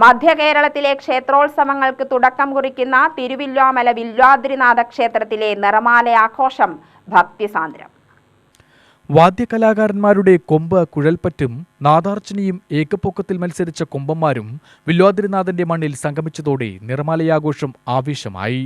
മധ്യ കേരളത്തിലെ ക്ഷേത്രോത്സവങ്ങൾക്ക് തുടക്കം കുറിക്കുന്ന തിരുവില്ലാമല വില്വാദ്രിനാഥ ക്ഷേത്രത്തിലെ നിറമാല ആഘോഷം ഭക്തിസാന്ദ്രം. വാദ്യകലാകാരന്മാരുടെ കൊമ്പ് കുഴൽപ്പറ്റും നാദാർച്ചനയും ഏകപ്പൊക്കത്തിൽ മത്സരിച്ച കൊമ്പന്മാരും വില്വാദ്രിനാഥന്റെ മണ്ണിൽ സംഗമിച്ചതോടെ നിറമാലയാഘോഷം ആവേശമായി.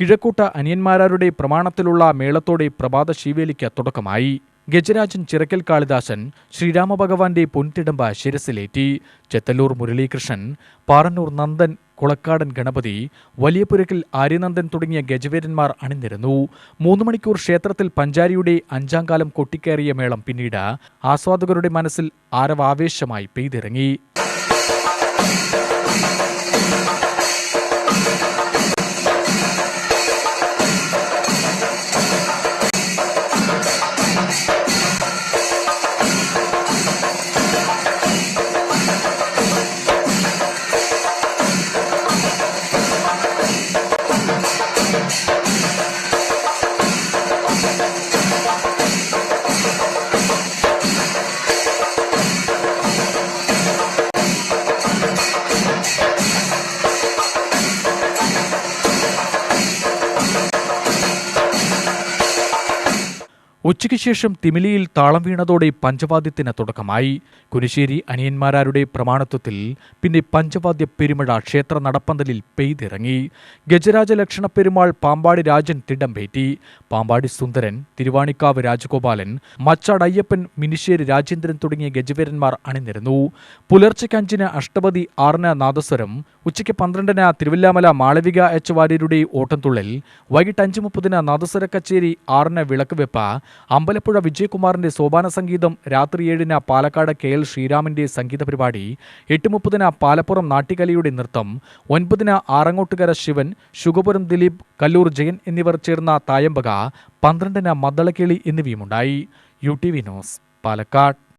കിഴക്കൂട്ട അനിയന്മാരാരുടെ പ്രമാണത്തിലുള്ള മേളത്തോടെ പ്രഭാത ശീവേലിക്ക് തുടക്കമായി. ഗജരാജൻ ചിറക്കൽ കാളിദാസൻ ശ്രീരാമഭഗവാന്റെ പൊൻതിടമ്പ ശിരസിലേറ്റി. ചെത്തല്ലൂർ മുരളീകൃഷ്ണൻ പാറന്നൂർ നന്ദൻ കുളക്കാടൻ ഗണപതി വലിയപുരക്കിൽ ആര്യനന്ദൻ തുടങ്ങിയ ഗജവീരന്മാർ അണിനിരുന്നു. മൂന്ന് മണിക്കൂർ ക്ഷേത്രത്തിൽ പഞ്ചാരിയുടെ അഞ്ചാം കാലം കൊട്ടിക്കയറിയ മേളം പിന്നീട് ആസ്വാദകരുടെ മനസ്സിൽ ആരവാവേശമായി പെയ്തിറങ്ങി. ഉച്ചയ്ക്ക് ശേഷം തിമിലിയിൽ താളം വീണതോടെ പഞ്ചവാദ്യത്തിന് തുടക്കമായി. കുനിശ്ശേരി അനിയന്മാരാരുടെ പ്രമാണത്വത്തിൽ പിന്നെ പഞ്ചവാദ്യ പെരുമഴ ക്ഷേത്ര നടപ്പന്തലിൽ പെയ്തിറങ്ങി. ഗജരാജ ലക്ഷണ പെരുമാൾ പാമ്പാടി രാജൻ തിടമ്പേറ്റി പാമ്പാടി സുന്ദരൻ തിരുവാണിക്കാവ് രാജഗോപാലൻ മച്ചാട് അയ്യപ്പൻ മിനിശ്ശേരി രാജേന്ദ്രൻ തുടങ്ങിയ ഗജവീരന്മാർ അണിനിരുന്നു. പുലർച്ചയ്ക്ക് അഞ്ചിന് അഷ്ടപതി ആറിന് നാദസ്വരം ഉച്ചയ്ക്ക് പന്ത്രണ്ടിന് തിരുവല്ലാമല മാളവിക എച്ച് വാര്യരുടെ ഓട്ടംതുള്ളൽ വൈകിട്ട് അഞ്ച് മുപ്പതിന് നാദസ്വര കച്ചേരി ആറിന് വിളക്കുവെപ്പ് അമ്പലപ്പുഴ വിജയകുമാറിന്റെ സോപാന സംഗീതം രാത്രി ഏഴിന് പാലക്കാട് കെ എൽ ശ്രീരാമിന്റെ സംഗീത പരിപാടി എട്ട് മുപ്പതിന് പാലപ്പുറം നാട്ടികലയുടെ നൃത്തം ഒൻപതിന് ആറങ്ങോട്ടുകര ശിവൻ ശുഗപുരം ദിലീപ് കല്ലൂർ ജയൻ എന്നിവർ ചേർന്ന തായമ്പക പന്ത്രണ്ടിന് മദ്ദളക്കിളി എന്നിവയുമുണ്ടായി. U T V news Palakkad.